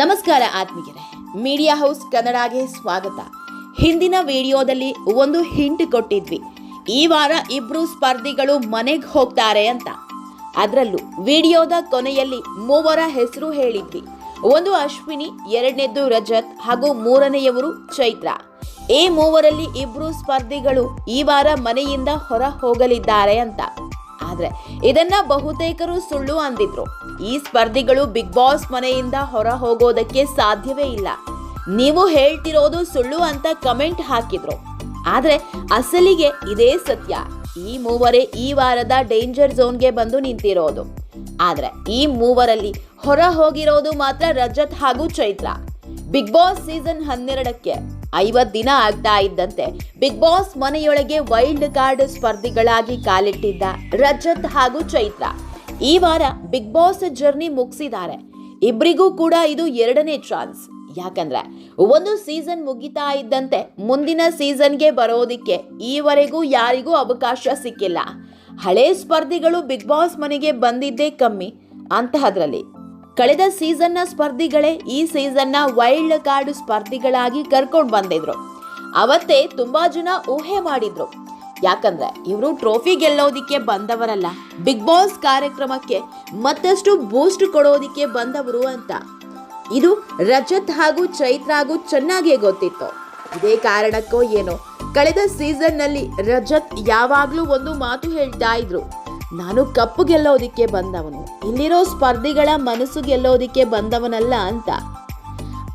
ನಮಸ್ಕಾರ ಆತ್ಮೀಯರೇ. Media house ಕನ್ನಡಗೆ ಸ್ವಾಗತ. ಹಿಂದಿನ ವಿಡಿಯೋದಲ್ಲಿ ಒಂದು ಹಿಂಟ್ ಕೊಟ್ಟಿದ್ವಿ. ಈ ವಾರ ಇಬ್ರು ಸ್ಪರ್ಧಿಗಳು ಮನೆಗೆ ಹೋಗ್ತಾರೆ ಅಂತ. ಅದರಲ್ಲೂ ವಿಡಿಯೋದ ಕೊನೆಯಲ್ಲಿ ಮೂವರ ಹೆಸರು ಹೇಳಿದ್ವಿ. ಒಂದು ಅಶ್ವಿನಿ, ಎರಡನೇದ್ದು ರಜತ್ ಹಾಗೂ ಮೂರನೆಯವರು ಚೈತ್ರ. ಈ ಮೂವರಲ್ಲಿ ಇಬ್ರು ಸ್ಪರ್ಧಿಗಳು ಈ ವಾರ ಮನೆಯಿಂದ ಹೊರ ಹೋಗಲಿದ್ದಾರೆ ಅಂತ. ಆದ್ರೆ ಇದನ್ನ ಬಹುತೇಕರು ಸುಳ್ಳು ಅಂದಿದ್ರು. ಈ ಸ್ಪರ್ಧಿಗಳು ಬಿಗ್ ಬಾಸ್ ಮನೆಯಿಂದ ಹೊರ ಹೋಗೋದಕ್ಕೆ ಸಾಧ್ಯವೇ ಇಲ್ಲ. ನೀವು ಹೇಳ್ತಿರೋದು ಸುಳ್ಳು ಅಂತ ಕಮೆಂಟ್ ಹಾಕಿದ್ರು. ಆದ್ರೆ ಅಸಲಿಗೆ ಇದೇ ಸತ್ಯ. ಈ ಮೂವರೇ ಈ ವಾರದ ಡೇಂಜರ್ ಝೋನ್ಗೆ ಬಂದು ನಿಂತಿರೋದು. ಆದ್ರೆ ಈ ಮೂವರಲ್ಲಿ ಹೊರ ಹೋಗಿರೋದು ಮಾತ್ರ ರಜತ್ ಹಾಗೂ ಚೈತ್ರ. ಬಿಗ್ ಬಾಸ್ ಸೀಸನ್ ಹನ್ನೆರಡಕ್ಕೆ ಐವತ್ ದಿನ ಆಗ್ತಾ ಇದ್ದಂತೆ ಬಿಗ್ ಬಾಸ್ ಮನೆಯೊಳಗೆ ವೈಲ್ಡ್ ಕಾರ್ಡ್ ಸ್ಪರ್ಧಿಗಳಾಗಿ ಕಾಲಿಟ್ಟಿದ್ದ ರಜತ್ ಹಾಗೂ ಚೈತ್ರ. ಈ ವಾರ ಬಿಗ್ ಬಾಸ್ ಜರ್ನಿ ಮುಗಿಸಿದ್ದಾರೆ. ಇಬ್ಬರಿಗೂ ಕೂಡ ಇದು ಎರಡನೇ ಚಾನ್ಸ್. ಯಾಕಂದ್ರೆ ಒಂದು ಸೀಸನ್ ಮುಗಿತಾ ಇದ್ದಂತೆ ಮುಂದಿನ ಸೀಸನ್ಗೆ ಬರೋದಿಕ್ಕೆ ಈವರೆಗೂ ಯಾರಿಗೂ ಅವಕಾಶ ಸಿಕ್ಕಿಲ್ಲ. ಹಳೆ ಸ್ಪರ್ಧಿಗಳು ಬಿಗ್ ಬಾಸ್ ಮನೆಗೆ ಬಂದಿದ್ದೇ ಕಮ್ಮಿ. ಅಂತಹದ್ರಲ್ಲಿ ಕಳೆದ ಸೀಸನ್ನ ಸ್ಪರ್ಧಿಗಳೇ ಈ ಸೀಸನ್ನ ವೈಲ್ಡ್ ಕಾರ್ಡ್ ಸ್ಪರ್ಧಿಗಳಾಗಿ ಕರ್ಕೊಂಡು ಬಂದಿದ್ರು. ಅವತ್ತೇ ತುಂಬಾ ಜನ ಊಹೆ ಮಾಡಿದ್ರು. ಯಾಕಂದ್ರೆ ಇವರು ಟ್ರೋಫಿ ಗೆಲ್ಲೋದಿಕ್ಕೆ ಬಂದವರಲ್ಲ. ಬಿಗ್ ಬಾಸ್ ಕಾರ್ಯಕ್ರಮಕ್ಕೆ ಮತ್ತಷ್ಟು ಬೂಸ್ಟ್ ಕೊಡೋದಿಕ್ಕೆ ಬಂದವರು ಅಂತ. ಇದು ರಜತ್ ಹಾಗೂ ಚೈತ್ರ ಹಾಗೂ ಚೆನ್ನಾಗೇ ಗೊತ್ತಿತ್ತು. ಇದೇ ಕಾರಣಕ್ಕೋ ಏನೋ ಕಳೆದ ಸೀಸನ್ನಲ್ಲಿ ರಜತ್ ಯಾವಾಗಲೂ ಒಂದು ಮಾತು ಹೇಳ್ತಾ ಇದ್ರು. ನಾನು ಕಪ್ಪು ಗೆಲ್ಲೋದಿಕ್ಕೆ ಬಂದವನು. ಇಲ್ಲಿರೋ ಸ್ಪರ್ಧಿಗಳ ಮನಸ್ಸು ಗೆಲ್ಲೋದಿಕ್ಕೆ ಬಂದವನಲ್ಲ ಅಂತ.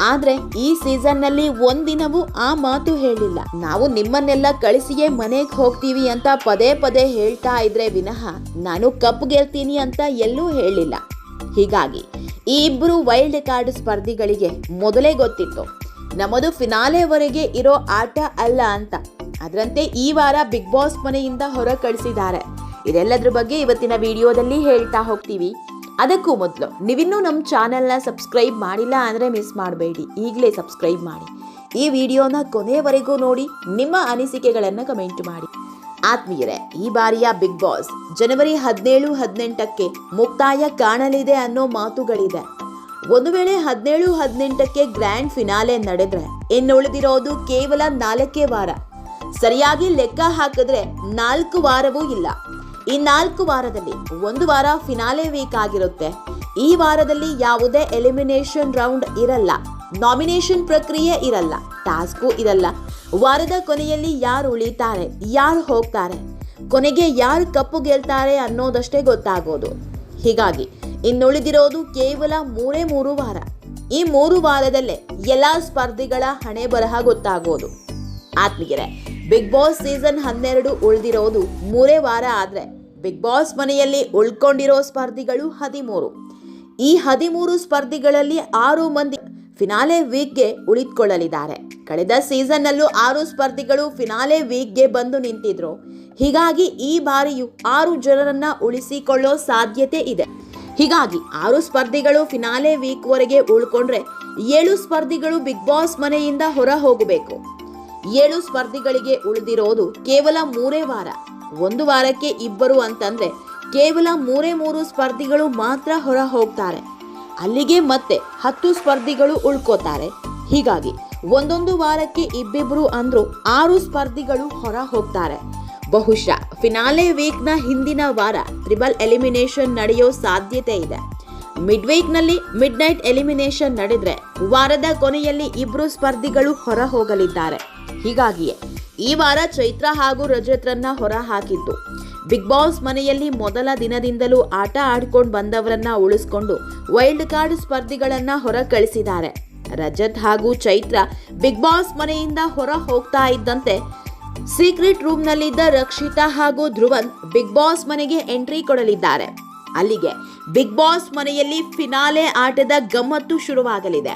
ಆದ್ರೆ ಈ ಸೀಸನ್ನಲ್ಲಿ ಒಂದಿನವೂ ಆ ಮಾತು ಹೇಳಿಲ್ಲ. ನಾವು ನಿಮ್ಮನ್ನೆಲ್ಲ ಕಳಿಸಿಯೇ ಮನೆಗೆ ಹೋಗ್ತೀವಿ ಅಂತ ಪದೇ ಪದೇ ಹೇಳ್ತಾ ಇದ್ರೆ ವಿನಃ ನಾನು ಕಪ್ ಗೆಲ್ತೀನಿ ಅಂತ ಎಲ್ಲೂ ಹೇಳಿಲ್ಲ. ಹೀಗಾಗಿ ಈ ಇಬ್ಬರು ವೈಲ್ಡ್ ಕಾರ್ಡ್ ಸ್ಪರ್ಧಿಗಳಿಗೆ ಮೊದಲೇ ಗೊತ್ತಿತ್ತು. ನಮ್ಮದು ಫಿನಾಲೆವರೆಗೆ ಇರೋ ಆಟ ಅಲ್ಲ ಅಂತ. ಅದರಂತೆ ಈ ವಾರ ಬಿಗ್ ಬಾಸ್ ಮನೆಯಿಂದ ಹೊರ ಕಳಿಸಿದ್ದಾರೆ ಇದೆಲ್ಲದ್ರ ಬಗ್ಗೆ ಇವತ್ತಿನ ವಿಡಿಯೋದಲ್ಲಿ ಹೇಳ್ತಾ ಹೋಗ್ತೀವಿ. ಅದಕ್ಕೂ ಮೊದಲು, ನೀವಿನ್ನೂ ನಮ್ಮ ಚಾನೆಲ್ನ ಸಬ್ಸ್ಕ್ರೈಬ್ ಮಾಡಿಲ್ಲ ಅಂದರೆ ಮಿಸ್ ಮಾಡಬೇಡಿ. ಈಗಲೇ ಸಬ್ಸ್ಕ್ರೈಬ್ ಮಾಡಿ. ಈ ವಿಡಿಯೋನ ಕೊನೆಯವರೆಗೂ ನೋಡಿ, ನಿಮ್ಮ ಅನಿಸಿಕೆಗಳನ್ನು ಕಮೆಂಟ್ ಮಾಡಿ. ಆತ್ಮೀಯರೇ, ಈ ಬಾರಿಯ ಬಿಗ್ ಬಾಸ್ ಜನವರಿ ಹದಿನೇಳು, ಹದಿನೆಂಟಕ್ಕೆ ಮುಕ್ತಾಯ ಕಾಣಲಿದೆ ಅನ್ನೋ ಮಾತುಗಳಿದೆ. ಒಂದು ವೇಳೆ ಹದಿನೇಳು, ಹದಿನೆಂಟಕ್ಕೆ ಗ್ರ್ಯಾಂಡ್ ಫಿನಾಲೆ ನಡೆದ್ರೆ, ಇನ್ನುಳಿದಿರೋದು ಕೇವಲ ನಾಲ್ಕೇ ವಾರ. ಸರಿಯಾಗಿ ಲೆಕ್ಕ ಹಾಕಿದ್ರೆ ನಾಲ್ಕು ವಾರವೂ ಇಲ್ಲ. ಈ ನಾಲ್ಕು ವಾರದಲ್ಲಿ ಒಂದು ವಾರ ಫಿನಾಲೆ ವೀಕ್ ಆಗಿರುತ್ತೆ ಈ ವಾರದಲ್ಲಿ ಯಾವುದೇ ಎಲಿಮಿನೇಷನ್ ರೌಂಡ್ ಇರಲ್ಲ. ನಾಮಿನೇಷನ್ ಪ್ರಕ್ರಿಯೆ ಇರಲ್ಲ. ಟಾಸ್ಕು ಇರಲ್ಲ. ವಾರದ ಕೊನೆಯಲ್ಲಿ ಯಾರು ಉಳಿತಾರೆ, ಯಾರು ಹೋಗ್ತಾರೆ, ಕೊನೆಗೆ ಯಾರು ಕಪ್ಪು ಗೆಲ್ತಾರೆ ಅನ್ನೋದಷ್ಟೇ ಗೊತ್ತಾಗೋದು. ಹೀಗಾಗಿ ಇನ್ನುಳಿದಿರೋದು ಕೇವಲ ಮೂರೇ ಮೂರು ವಾರ. ಈ ಮೂರು ವಾರದಲ್ಲೇ ಎಲ್ಲ ಸ್ಪರ್ಧಿಗಳ ಹಣೆ ಬರಹ ಗೊತ್ತಾಗೋದು. ಆತ್ಮೀಯರೇ ಬಿಗ್ ಬಾಸ್ ಸೀಸನ್ ಹನ್ನೆರಡು ಉಳಿದಿರೋದು ಮೂರೇ ವಾರ ಆದರೆ ಬಿಗ್ ಬಾಸ್ ಮನೆಯಲ್ಲಿ ಉಳ್ಕೊಂಡಿರೋ ಸ್ಪರ್ಧಿಗಳು ಹದಿಮೂರು. ಈ ಹದಿಮೂರು ಸ್ಪರ್ಧಿಗಳಲ್ಲಿ ಆರು ಮಂದಿ ಫಿನಾಲೆ ವೀಕ್ಗೆ ಉಳಿದುಕೊಳ್ಳಲಿದ್ದಾರೆ. ಕಳೆದ ಸೀಸನ್ನಲ್ಲೂ ಆರು ಸ್ಪರ್ಧಿಗಳು ಫಿನಾಲೆ ವೀಕ್ಗೆ ಬಂದು ನಿಂತಿದ್ರು. ಹೀಗಾಗಿ ಈ ಬಾರಿಯೂ ಆರು ಜನರನ್ನ ಉಳಿಸಿಕೊಳ್ಳೋ ಸಾಧ್ಯತೆ ಇದೆ. ಹೀಗಾಗಿ ಆರು ಸ್ಪರ್ಧಿಗಳು ಫಿನಾಲೆ ವೀಕ್ವರೆಗೆ ಉಳ್ಕೊಂಡ್ರೆ ಏಳು ಸ್ಪರ್ಧಿಗಳು ಬಿಗ್ ಬಾಸ್ ಮನೆಯಿಂದ ಹೊರ ಹೋಗಬೇಕು. ಏಳು ಸ್ಪರ್ಧಿಗಳಿಗೆ ಉಳಿದಿರೋದು ಕೇವಲ ಮೂರೇ ವಾರ. ಒಂದು ವಾರಕ್ಕೆ ಇಬ್ಬರು ಅಂತಂದ್ರೆ ಕೇವಲ ಮೂರೇ ಮೂರು ಸ್ಪರ್ಧಿಗಳು ಮಾತ್ರ ಹೊರ ಹೋಗ್ತಾರೆ. ಅಲ್ಲಿಗೆ ಮತ್ತೆ ಹತ್ತು ಸ್ಪರ್ಧಿಗಳು ಉಳ್ಕೋತಾರೆ. ಹೀಗಾಗಿ ಒಂದೊಂದು ವಾರಕ್ಕೆ ಇಬ್ಬಿಬ್ರು ಅಂದ್ರು ಆರು ಸ್ಪರ್ಧಿಗಳು ಹೊರ ಹೋಗ್ತಾರೆ. ಬಹುಶಃ ಫಿನಾಲೆ ವೀಕ್ನ ಹಿಂದಿನ ವಾರ ಟ್ರಿಬಲ್ ಎಲಿಮಿನೇಷನ್ ನಡೆಯೋ ಸಾಧ್ಯತೆ ಇದೆ. ಮಿಡ್ ವೀಕ್ನಲ್ಲಿ ಮಿಡ್ ನೈಟ್ ಎಲಿಮಿನೇಷನ್ ನಡೆದ್ರೆ ವಾರದ ಕೊನೆಯಲ್ಲಿ ಇಬ್ರು ಸ್ಪರ್ಧಿಗಳು ಹೊರ ಹೋಗಲಿದ್ದಾರೆ. ಹೀಗಾಗಿಯೇ, ಈ ವಾರ ಚೈತ್ರ ಹಾಗೂ ರಜತ್ರನ್ನ ಹೊರ ಹಾಕಿದ್ದು ಬಿಗ್ ಬಾಸ್ ಮನೆಯಲ್ಲಿ ಮೊದಲ ದಿನದಿಂದಲೂ ಆಟ ಆಡ್ಕೊಂಡು ಬಂದವರನ್ನ ಉಳಿಸ್ಕೊಂಡು ವೈಲ್ಡ್ ಕಾರ್ಡ್ ಸ್ಪರ್ಧಿಗಳನ್ನ ಹೊರ ಕಳಿಸಿದ್ದಾರೆ ರಜತ್ ಹಾಗೂ ಚೈತ್ರ ಬಿಗ್ ಬಾಸ್ ಮನೆಯಿಂದ ಹೊರ ಹೋಗ್ತಾ ಇದ್ದಂತೆ, ಸೀಕ್ರೆಟ್ ರೂಮ್ನಲ್ಲಿದ್ದ ರಕ್ಷಿತಾ ಹಾಗೂ ಧ್ರುವನ್ ಬಿಗ್ ಬಾಸ್ ಮನೆಗೆ ಎಂಟ್ರಿ ಕೊಡಲಿದ್ದಾರೆ. ಅಲ್ಲಿಗೆ ಬಿಗ್ ಬಾಸ್ ಮನೆಯಲ್ಲಿ ಫಿನಾಲೆ ಆಟದ ಗಮ್ಮತ್ತು ಶುರುವಾಗಲಿದೆ.